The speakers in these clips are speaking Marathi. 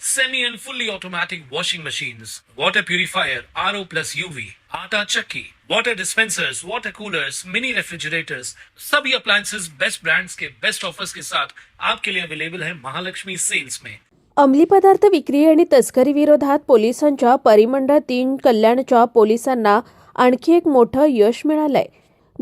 semi and fully automatic washing machines, water purifier, RO plus UV, आटा चक्की, water dispensers, water coolers, mini refrigerators, सभी appliances बेस्ट brands के बेस्ट ऑफर्स के साथ आपके लिए अवेलेबल है महालक्ष्मी सेल्स में अंमली पदार्थ विक्री आणि तस्करी विरोधात पोलिसांच्या परिमंडळ तीन कल्याणच्या पोलिसांना आणखी एक मोठं यश मिळालंय.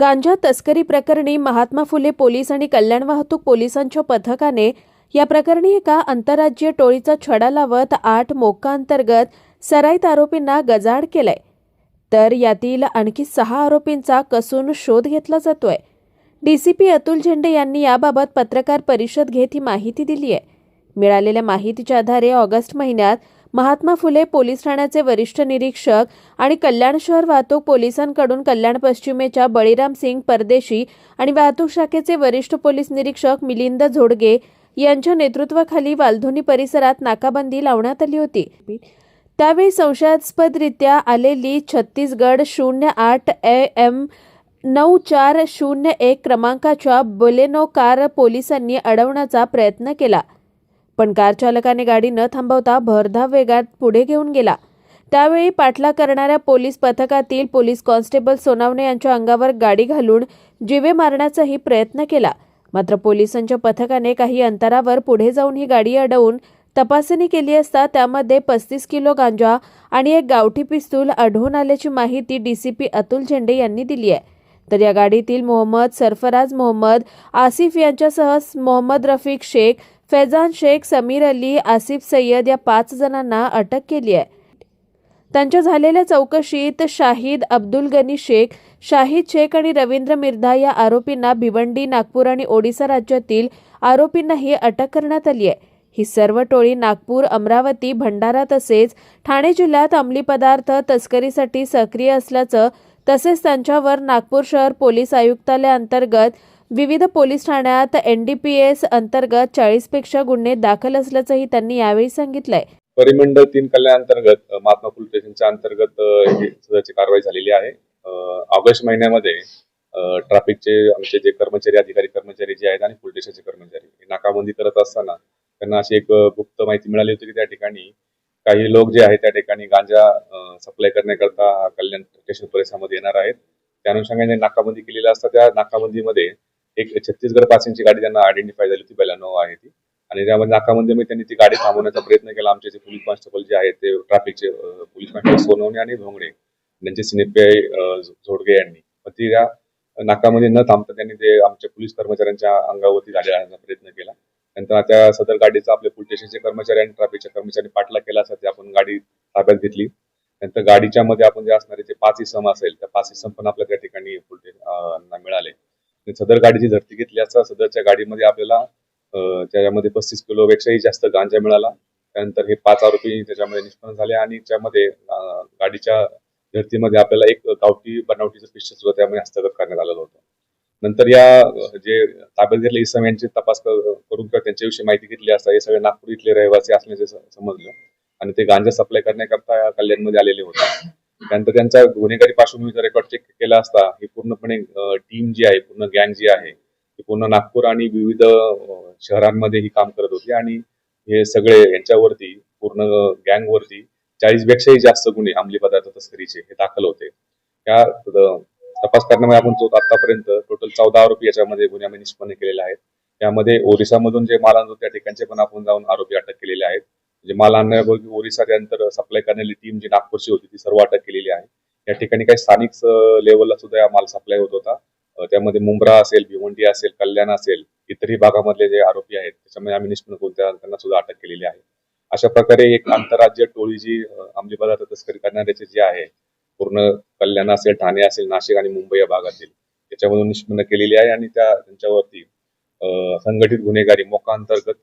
गांजा तस्करी प्रकरणी महात्मा फुले पोलीस आणि कल्याण वाहतूक पोलिसांच्या पथकाने या प्रकरणी एका आंतरराज्यीय टोळीचा छडा लावत आठ मोकांतर्गत सराईत आरोपींना गजाड केलाय. तर यातील आणखी सहा आरोपींचा कसून शोध घेतला जातोय. डीसीपी अतुल झेंडे यांनी याबाबत पत्रकार परिषद घेत ही माहिती दिली आहे. मिळालेल्या माहितीच्या आधारे ऑगस्ट महिन्यात महात्मा फुले पोलीस ठाण्याचे वरिष्ठ निरीक्षक आणि कल्याण शहर वाहतूक पोलिसांकडून कल्याण पश्चिमेच्या बळीराम सिंग परदेशी आणि वाहतूक शाखेचे वरिष्ठ पोलीस निरीक्षक मिलिंद झोडगे यांच्या नेतृत्वाखाली वालधोनी परिसरात नाकाबंदी लावण्यात आली होती. त्यावेळी संशयास्पदरित्या आलेली छत्तीसगड शून्य आठ ए एम नऊ चार शून्य एक क्रमांकाच्या बोलेनो कार पोलिसांनी अडवण्याचा प्रयत्न केला. पण कार चालकाने गाडी न थांबवता भरधाव वेगात पुढे घेऊन गेला. त्यावेळी पाठलाग करणाऱ्या पोलीस पथकातील पोलीस कॉन्स्टेबल सोनावणे यांच्या अंगावर गाडी घालून जिवे मारण्याचाही प्रयत्न केला. मात्र पोलिसांच्या पथकाने काही अंतरावर पुढे जाऊन ही गाडी अडवून तपासणी केली असता त्यामध्ये पस्तीस किलो गांजा आणि एक गावठी पिस्तूल आढळून आल्याची माहिती डीसीपी अतुल झेंडे यांनी दिली आहे. तर या गाडीतील मोहम्मद सरफराज मोहम्मद आसिफ यांच्यासह मोहम्मद रफीक शेख फैजान शेख समीर अली आसिफ सय्यद या पाच जणांना अटक केली आहे. त्यांच्या झालेल्या चौकशीत शाहिद अब्दुल गनी शेख शाहिद शेख आणि रवींद्र मिर्धा या आरोपींना भिवंडी नागपूर आणि ओडिसा राज्यातील आरोपींनाही अटक करण्यात आली आहे. ही सर्व टोळी नागपूर अमरावती भंडारा तसेच ठाणे जिल्ह्यात अंमली पदार्थ तस्करीसाठी सक्रिय असल्याचं तसेच त्यांच्यावर नागपूर शहर पोलीस आयुक्तालयाअंतर्गत विविध पोलीस ठाण्यात एनडीपीएस अंतर्गत चाळीसपेक्षा गुन्हे दाखल असल्याचंही त्यांनी यावेळी सांगितलंय. परिमंडळ तीन कल्याण अंतर्गत महात्मा फुले स्टेशनच्या अंतर्गत सदरची कारवाई झालेली आहे. ऑगस्ट महिन्यामध्ये ट्रॅफिकचे आमचे जे कर्मचारी अधिकारी कर्मचारी जे आहेत आणि पोलीस स्टेशनचे कर्मचारी नाकाबंदी करत असताना त्यांना अशी एक गुप्त माहिती मिळाली होती की त्या ठिकाणी काही लोक जे आहेत त्या ठिकाणी गांजा सप्लाय करण्याकरता कल्याण स्टेशन परिसरामध्ये येणार आहेत. त्या अनुषंगाने नाकाबंदी केलेली असता त्या नाकाबंदीमध्ये एक छत्तीसगड पासिंगची गाडी त्यांना आयडेंटिफाय झाली होती. बेलानो आहे ती. आणि त्यामध्ये नाकाबंदीमध्ये त्यांनी ती गाडी थांबवण्याचा प्रयत्न केला. आमचे जे पोलीस कॉन्स्टेबल जे आहेत ते ट्रॅफिकचे पोलीस कॉन्स्टेबल सोनवणे आणि धोंगडे त्यांचे सिनेपे झोडगे यांनी. मग ती त्या नाकामध्ये न थांबता त्यांनी ते आमच्या पोलीस कर्मचाऱ्यांच्या अंगावरती गाडी आणण्याचा प्रयत्न केला. नंतर त्या सदर गाडीचा आपल्या पोलीस स्टेशनचे कर्मचारी आणि ट्रॅफिकच्या कर्मचाऱ्यांनी पाठला केला असता ते आपण गाडी ताब्यात घेतली. नंतर गाडीच्या मध्ये आपण जे असणारे जे पाच इसम असेल त्या पाच इसम पण आपल्या त्या ठिकाणी मिळाले. सदर गाडीची झडती घेतली असता सदरच्या गाडीमध्ये आपल्याला त्याच्यामध्ये पस्तीस किलोपेक्षाही जास्त गांजा मिळाला. त्यानंतर हे पाच आरोपी त्याच्यामध्ये निष्पन्न झाले आणि त्यामध्ये गाडीच्या धर्तीमध्ये आपल्याला एक गावठी बनावटीचं पिस्टल सुद्धा त्यामध्ये हस्तगत करण्यात आलेलं होतं. नंतर या जे ताब्यात घेतले इसम यांची तपास करून किंवा त्यांच्याविषयी माहिती घेतली असता हे सगळे नागपूर इथले रहिवासी असल्याचे समजलं. आणि ते गांजा सप्लाय करण्याकरता या कल्याणमध्ये आलेले होते. त्यानंतर त्यांचा गुन्हेगारी पार्श्वभूमीचा रेकॉर्ड चेक केला असता ही पूर्णपणे टीम जी आहे पूर्ण गँग जी आहे पूर्ण नागपूर आणि विविध शहरांमध्ये ही काम करत होती आणि हे सगळे यांच्यावरती पूर्ण गँग वरती चाळीस पेक्षाही जास्त गुन्हे अंमली पदार्थ तस्करीचे हे दाखल होते. त्या तपास करण्यामुळे आपण तो आतापर्यंत टोटल चौदा आरोपी याच्यामध्ये गुन्ह्यामध्ये निष्पन्न केलेले आहेत. त्यामध्ये ओरिसामधून जे माल आणतो त्या ठिकाणचे पण आपण जाऊन आरोपी अटक केलेले आहेत. म्हणजे माल आणण्यापूर्वी ओरिसा त्यानंतर सप्लाय करणारी टीम जी नागपूरची होती ती सर्व अटक केलेली आहे. या ठिकाणी काही स्थानिक लेवलला सुद्धा माल सप्लाय होत होता. त्यामध्ये मुंब्रा असेल भिवंडी असेल कल्याण असेल इतरही भागामधले जे आरोपी आहेत त्याच्यामध्ये आम्ही निष्पन्न करून त्यांना सुद्धा अटक केलेली आहे. अशा प्रकारे एक आंतरराज्य टोळी जी अंमली पदार्थ तस्करी करणाऱ्याची जे आहे पूर्ण कल्याण असेल ठाणे असेल नाशिक आणि मुंबई या भागातील त्याच्यामधून निष्पन्न केलेली आहे आणि त्या त्यांच्यावरती संघटित गुन्हेगारी मोका अंतर्गत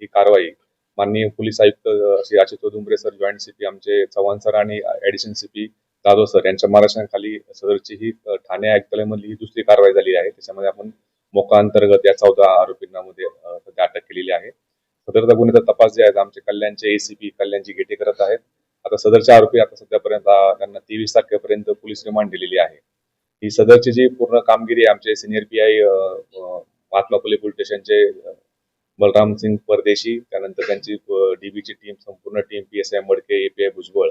ही कारवाई माननीय पोलीस आयुक्त Shri Ashish Dumbre sir joint CP आमचे चव्हाण सर आणि ऍडिशन सीपी जाधव सर यांच्या मार्गदर्शनाखाली सदरची ही ठाणे आयुक्तालयामधली ही दुसरी कारवाई झाली आहे. त्याच्यामध्ये आपण मोका अंतर्गत या चौदा आरोपींना मध्ये सध्या अटक केलेली आहे. सदरचा गुन्ह्याचा तपास जे आहे आमचे कल्याणचे एसीपी कल्याणची गेटे करत आहेत. आता सदरचे आरोपी आता सध्यापर्यंत त्यांना तेवीस तारखेपर्यंत पोलीस रिमांड दिलेली आहे. ही सदरची जी पूर्ण कामगिरी आमचे senior P I Mahatma Phule police स्टेशनचे बलराम सिंग परदेशी त्यानंतर त्यांची डीबीची टीम संपूर्ण team P S I Madke API Bhujbal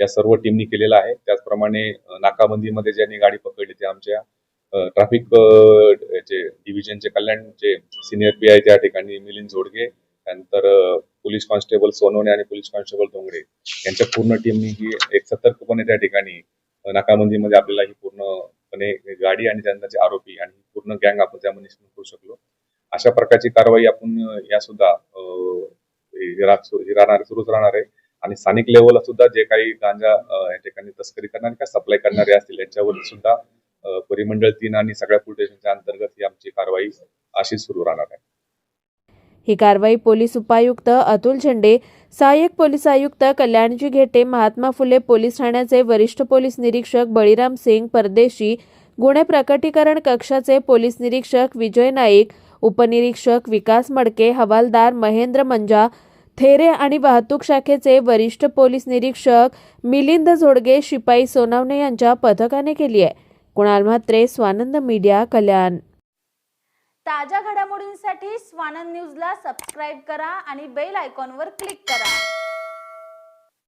या सर्व टीमनी केलेलं आहे. त्याचप्रमाणे नाकाबंदीमध्ये ज्यांनी गाडी पकडली ते आमच्या ट्रॅफिक डिव्हिजनचे कल्याणचे सिनियर पी आय त्या ठिकाणी मिलिंद जोडगे त्यानंतर पोलीस कॉन्स्टेबल सोनवणे आणि पोलीस कॉन्स्टेबल धोंगडे यांच्या पूर्ण टीमनी ही एक सतर्कपणे त्या ठिकाणी नाकाबंदीमध्ये आपल्याला ही पूर्णपणे गाडी आणि त्यांचे आरोपी आणि पूर्ण गँग आपण त्यामध्ये करू शकलो. अशा प्रकारची कारवाई आपण या सुद्धा राहणार सुरूच राहणार आहे. आणि स्थानिक लेवलला सुद्धा जे काही गांजा या ठिकाणी तस्करी करणारे किंवा सप्लाय करणारे असतील यांच्यावर सुद्धा परिमंडळ तीन आणि सगळ्या पोलीस स्टेशनच्या अंतर्गत ही आमची कारवाई अशीच सुरू राहणार आहे. ही कारवाई पोलीस उपायुक्त अतुल झेंडे सहाय्यक पोलीस आयुक्त कल्याणजी घेटे महात्मा फुले पोलीस ठाण्याचे वरिष्ठ पोलीस निरीक्षक बळीराम सिंग परदेशी गुन्हे प्रकटीकरण कक्षाचे पोलीस निरीक्षक विजय नाईक उपनिरीक्षक विकास मडके हवालदार महेंद्र मंजा थेरे आणि वाहतूक शाखेचे वरिष्ठ पोलीस निरीक्षक मिलिंद झोडगे शिपाई सोनावणे यांच्या पथकाने केली आहे. कुणाल म्हात्रे स्वानंद मीडिया कल्याण. ताज्या घडामोडींसाठी स्वानंद न्यूजला सबस्क्राईब करा आणि बेल आयकॉनवर क्लिक करा.